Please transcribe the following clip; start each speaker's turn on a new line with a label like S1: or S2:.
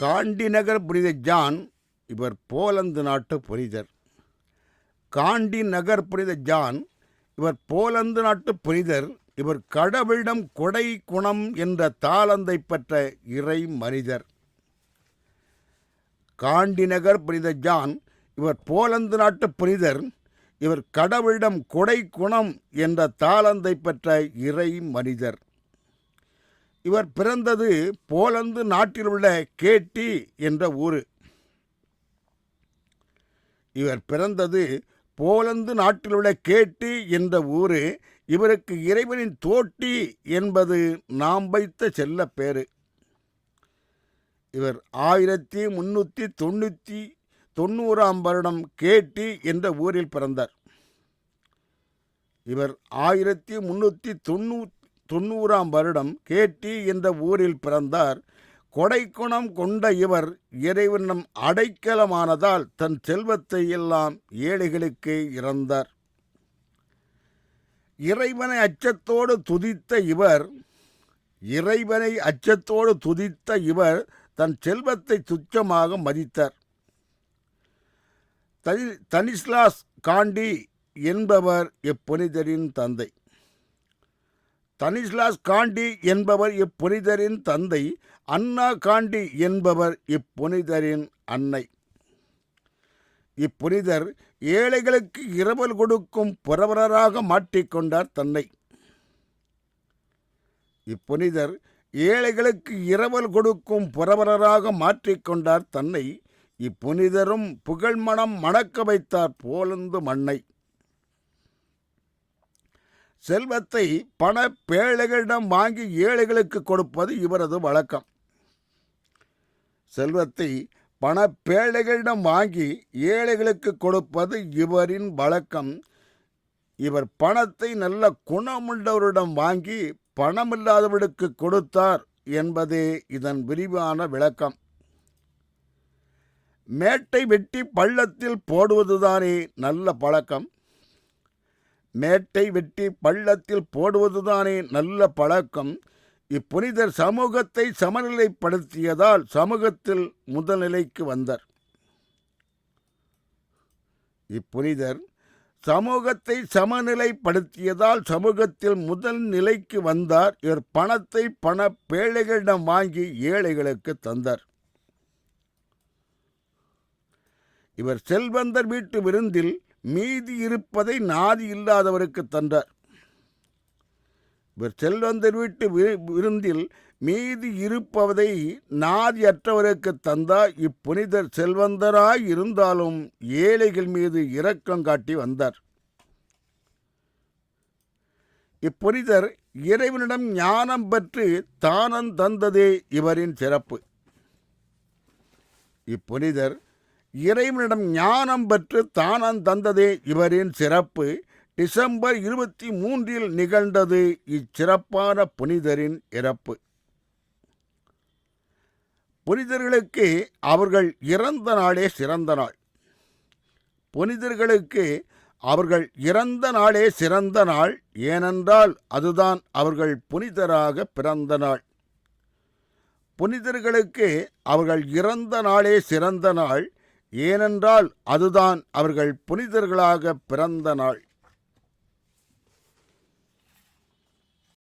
S1: காண்டி நகர் புனித ஜான் இவர் போலந்து நாட்டு புனிதர். காண்டி நகர் புனித ஜான் இவர் போலந்து நாட்டு புனிதர் இவர் கடவுளிடம் கொடை குணம் என்ற தாளந்தை பெற்ற இறை மனிதர். காண்டி நகர் புனித ஜான் இவர் போலந்து நாட்டு புனிதர் இவர் கடவுளிடம் கொடை குணம் என்ற தாளந்தை பெற்ற இறை மனிதர். இவர் பிறந்தது போலந்து நாட்டில் உள்ள கேட்டி என்ற ஊர். இவர் பிறந்தது போலந்து நாட்டில் உள்ள கேட்டி என்ற ஊர். இவருக்கு இறைவனின் தோட்டி என்பது நாம் வைத்த செல்ல பேரு இவர் ஆயிரத்தி முன்னூற்றி தொண்ணூற்றி தொண்ணூறாம் வருடம் கேட்டி என்ற ஊரில் பிறந்தார். இவர் ஆயிரத்தி முன்னூற்றி தொண்ணூ தொண்ணூறாம் வருடம் கேட்டி என்ற ஊரில் பிறந்தார். கொடைக்குணம் கொண்ட இவர் இறைவனம் அடைக்கலமானதால் தன் செல்வத்தை எல்லாம் ஏழைகளுக்கு இறந்தார். இறைவனை அச்சத்தோடு துதித்த இவர் இறைவனை அச்சத்தோடு துதித்த இவர் தன் செல்வத்தை துச்சமாக மதித்தார். தனி தனிஸ்லாஸ் காண்டி என்பவர் இப்புனிதரின் தந்தை. தனிஸ்லாஸ் காண்டி என்பவர் இப்புனிதரின் தந்தை அன்னா காண்டி என்பவர் இப்புனிதரின் அன்னை. இப்புனிதர் ஏழைகளுக்கு இரவல் கொடுக்கும் புரவரராக மாற்றிக்கொண்டார் தன்னை. இப்புனிதர் ஏழைகளுக்கு இரவல் கொடுக்கும் புரவரராக மாற்றிக்கொண்டார் தன்னை. இப்புனிதரும் புகழ்மணம் மணக்க வைத்தார் போலந்து மண்ணை செல்வத்தை பண பேழைகளிடம் வாங்கி ஏழைகளுக்கு கொடுப்பது இவரது வழக்கம். செல்வத்தை பண பேழைகளிடம் வாங்கி ஏழைகளுக்கு கொடுப்பது இவரின் வழக்கம். இவர் பணத்தை நல்ல குணமுள்ளவரிடம் வாங்கி பணமில்லாதவர்களுக்கு கொடுத்தார் என்பதே இதன் விரிவான விளக்கம். மேட்டை வெட்டி பள்ளத்தில் போடுவதுதானே நல்ல பழக்கம். மேட்டை வெட்டி பள்ளத்தில் போடுவதுதானே நல்ல பழக்கம். இப்புனிதர் சமூகத்தை சமநிலைப்படுத்தியதால் சமூகத்தில் முதல்நிலைக்கு வந்தார். இப்புனிதர் சமூகத்தை சமநிலைப்படுத்தியதால் சமூகத்தில் முதல் நிலைக்கு வந்தார். இவர் பணத்தை பண பேழைகளிடம் வாங்கி ஏழைகளுக்கு தந்தார். இவர் செல்வந்தர் வீட்டு விருந்தில் மீதி இருப்பதை நாதி இல்லாதவருக்கு தந்தார். இவர் செல்வந்தர் வீட்டு விருந்தில் மீதி இருப்பதை நாதியற்றவருக்கு தந்தார் இப்புனிதர் செல்வந்தராய் இருந்தாலும் ஏழைகள் மீது இரக்கம் காட்டி வந்தார். இப்புனிதர் இறைவனிடம் ஞானம் பெற்று தானம் தந்ததே இவரின் சிறப்பு. இப்புனிதர் இறைவனிடம் ஞானம் பெற்று தானம் தந்ததே இவரின் சிறப்பு. டிசம்பர் இருபத்தி மூன்றில் நிகழ்ந்தது இச்சிறப்பான புனிதரின் இறப்பு. புனிதர்களுக்கு அவர்கள் இறந்த நாளே சிறந்த நாள். புனிதர்களுக்கு அவர்கள் இறந்த நாளே சிறந்த நாள். ஏனென்றால் அதுதான் அவர்கள் புனிதராக பிறந்த நாள். புனிதர்களுக்கு அவர்கள் இறந்த நாளே சிறந்த நாள். ஏனென்றால் அதுதான் அவர்கள் புனிதர்களாக பிறந்த நாள்.